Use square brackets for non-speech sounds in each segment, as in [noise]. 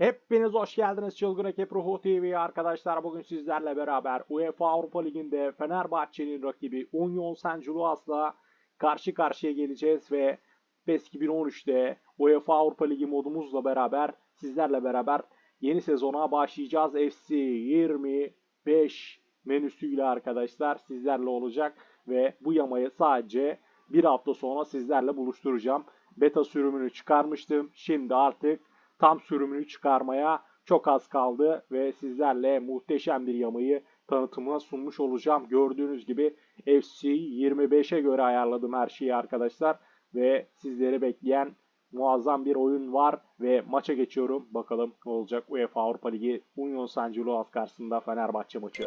Hepiniz hoş geldiniz Çılgın Ekip Ruhu TV arkadaşlar. Bugün sizlerle beraber UEFA Avrupa Ligi'nde Fenerbahçe'nin rakibi Union Saint Gillois'la karşı karşıya geleceğiz ve PES 2013'te UEFA Avrupa Ligi modumuzla beraber sizlerle beraber yeni sezona başlayacağız. FC 25 menüsüyle arkadaşlar sizlerle olacak ve bu yamayı sadece bir hafta sonra sizlerle buluşturacağım. Beta sürümünü çıkarmıştım. Şimdi artık tam sürümünü çıkarmaya çok az kaldı ve sizlerle muhteşem bir yamayı tanıtımına sunmuş olacağım. Gördüğünüz gibi FC 25'e göre ayarladım her şeyi arkadaşlar ve sizleri bekleyen muazzam bir oyun var ve maça geçiyorum. Bakalım ne olacak UEFA Avrupa Ligi Union Saint Gilloise karşısında Fenerbahçe maçı.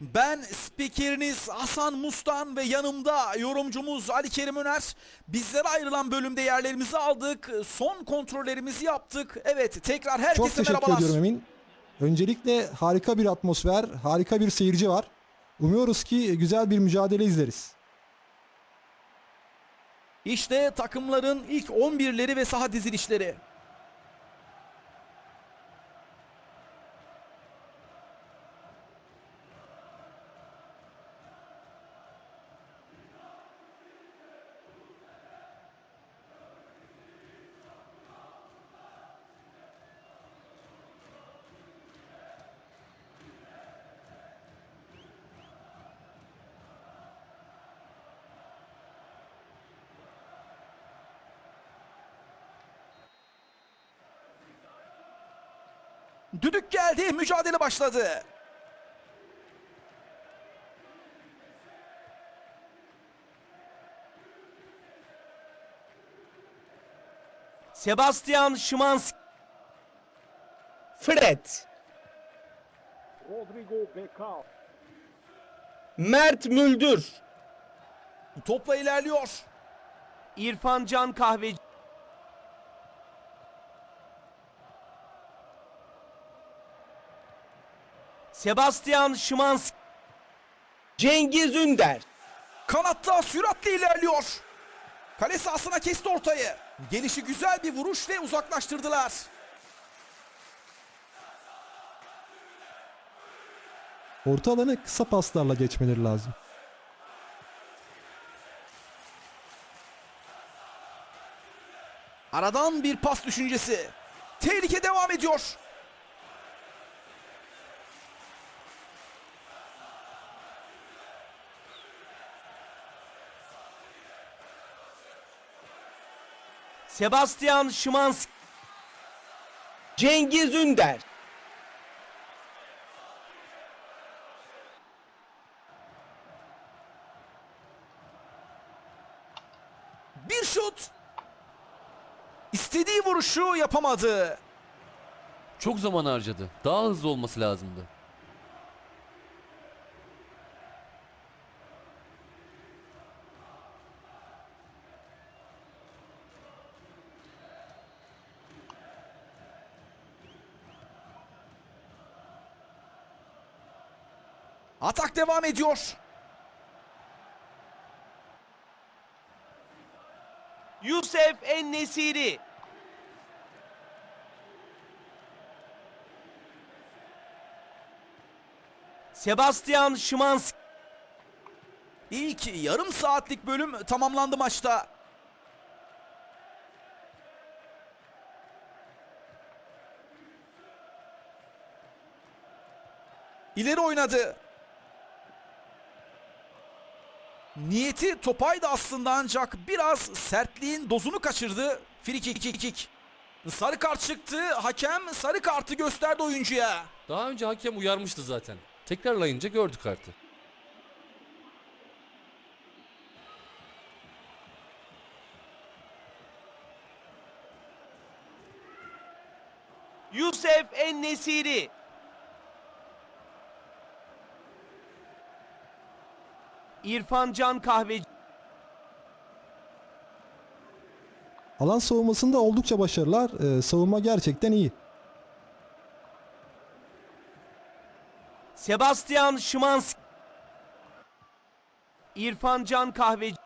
Ben spikeriniz Hasan Mustan ve yanımda yorumcumuz Ali Kerim Öner. Bizlere ayrılan bölümde yerlerimizi aldık. Son kontrollerimizi yaptık. Evet tekrar herkese Çok teşekkür merhabalar. ediyorum Emin. Öncelikle harika bir atmosfer, harika bir seyirci var. Umuyoruz ki güzel bir mücadele izleriz. İşte takımların ilk 11'leri ve saha dizilişleri. Düdük geldi, mücadele başladı. Sebastian Szymanski. Fred. Rodrigo Becao. Mert Müldür. Topla ilerliyor. İrfan Can Kahveci. Sebastian Szymanski. Cengiz Ünder. Kanatta süratle ilerliyor. Kale sahasına kesti ortayı. Gelişi güzel bir vuruş ve uzaklaştırdılar. Orta alanı kısa paslarla geçmeleri lazım. Aradan bir pas düşüncesi. Tehlike devam ediyor. Sebastian Szymanski. Cengiz Ünder. Bir şut. İstediği vuruşu yapamadı. Çok zaman harcadı. Daha hızlı olması lazımdı. Atak devam ediyor. Yusuf En-Nesiri. Sebastian Szymanski. İlk yarım saatlik bölüm tamamlandı maçta. İleri oynadı. Niyeti topaydı aslında ancak biraz sertliğin dozunu kaçırdı. Frikik. Sarı kart çıktı. Hakem sarı kartı gösterdi oyuncuya. Daha önce hakem uyarmıştı zaten. Tekrarlayınca gördük kartı. Yusuf En-Nesiri. İrfan Can Kahveci. Alan savunmasında oldukça başarılar. Ee, savunma gerçekten iyi. Sebastian Szymanski. İrfan Can Kahveci.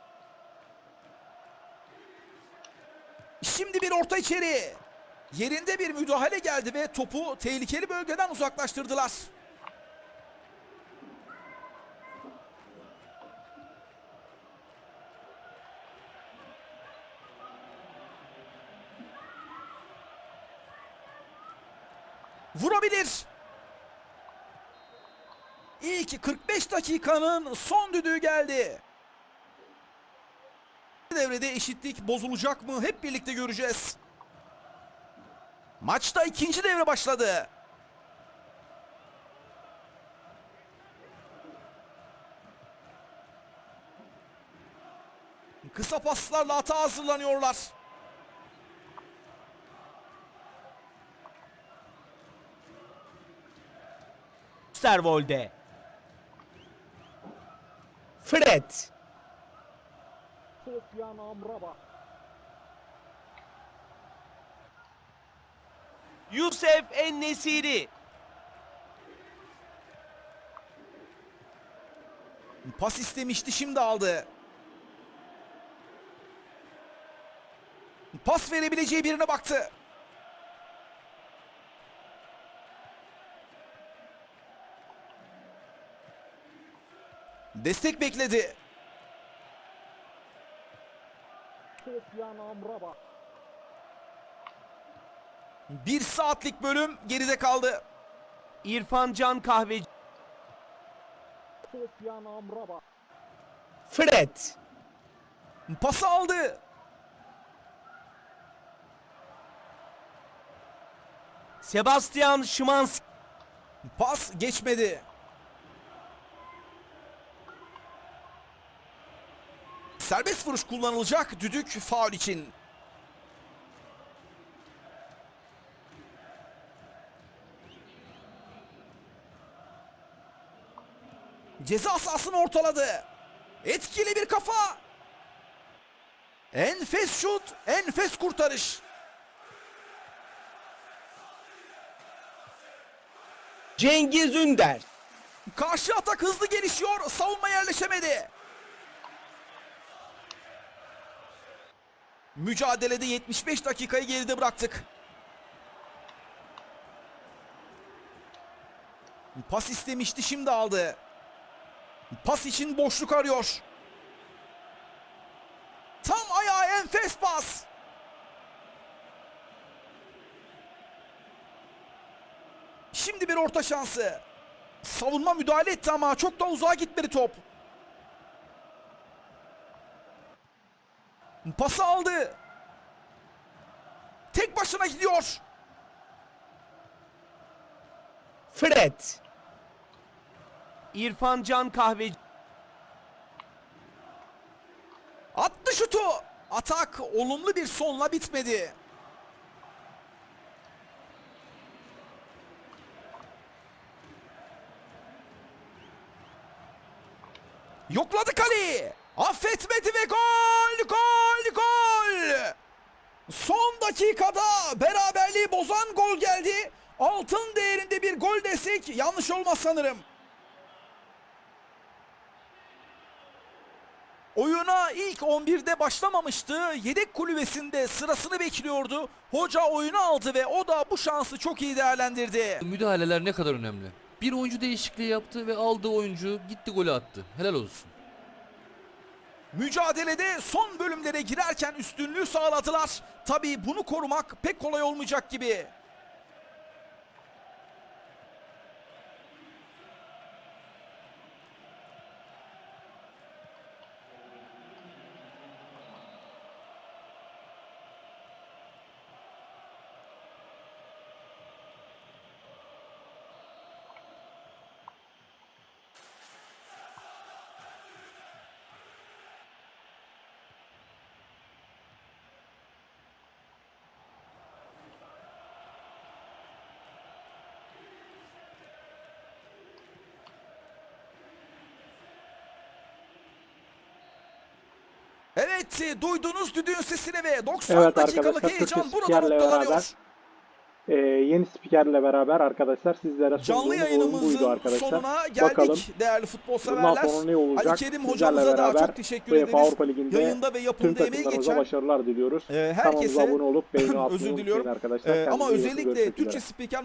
Şimdi bir orta içeri. Yerinde bir müdahale geldi ve topu tehlikeli bölgeden uzaklaştırdılar. Vurabilir. İlk 45 dakikanın son düdüğü geldi. Devrede eşitlik bozulacak mı? Hep birlikte göreceğiz. Maçta ikinci devre başladı. Kısa paslarla ata hazırlanıyorlar. Sterwolde. Fred. Sofyan Amrabat. Yusuf En-Nesiri. Pas istemişti şimdi aldı. Pas verebileceği birine baktı. Destek bekledi. Bir saatlik bölüm geride kaldı. İrfan Can Kahveci. Fred. Pası aldı. Sebastian Szymanski. Pas geçmedi. Serbest vuruş kullanılacak düdük faul için. Ceza sahasını ortaladı. Etkili bir kafa. Enfes şut, enfes kurtarış. Cengiz Ünder. Karşı atak hızlı gelişiyor. Savunma yerleşemedi. Mücadelede 75 dakikayı geride bıraktık. Pas istemişti şimdi aldı. Pas için boşluk arıyor. Tam ayağa enfes pas. Şimdi bir orta şansı. Savunma müdahale etti ama çok da uzağa gitmedi top. Pası aldı. Tek başına gidiyor. Fred. İrfan Can Kahveci. Attı şutu. Atak olumlu bir sonla bitmedi. Yokladı kaleyi. Affetmedi ve gol. Son dakikada beraberliği bozan gol geldi. Altın değerinde bir gol desek yanlış olmaz sanırım. Oyuna ilk 11'de başlamamıştı. Yedek kulübesinde sırasını bekliyordu. Hoca oyunu aldı ve o da bu şansı çok iyi değerlendirdi. Müdahaleler ne kadar önemli. Bir oyuncu değişikliği yaptı ve aldığı oyuncu gitti golü attı. Helal olsun. Mücadelede son bölümlere girerken üstünlüğü sağladılar. Tabii bunu korumak pek kolay olmayacak gibi. Evet, duydunuz düdüğün sesini ve 90 Evet dakikalık heyecan burada noktalanıyor. beraber Ee, yeni spikerle beraber arkadaşlar sizlere Canlı yayınımızın arkadaşlar. sonuna geldik Bakalım değerli futbol severler. Ali Kerim hocamıza da çok teşekkür ederiz. Yayında ve yapımda emeği geçen başarılar diliyoruz. e, herkese abone olup beğeni [laughs] atmayı özür unutmayın diliyorum. arkadaşlar. e, ama özellikle Türkçe spiker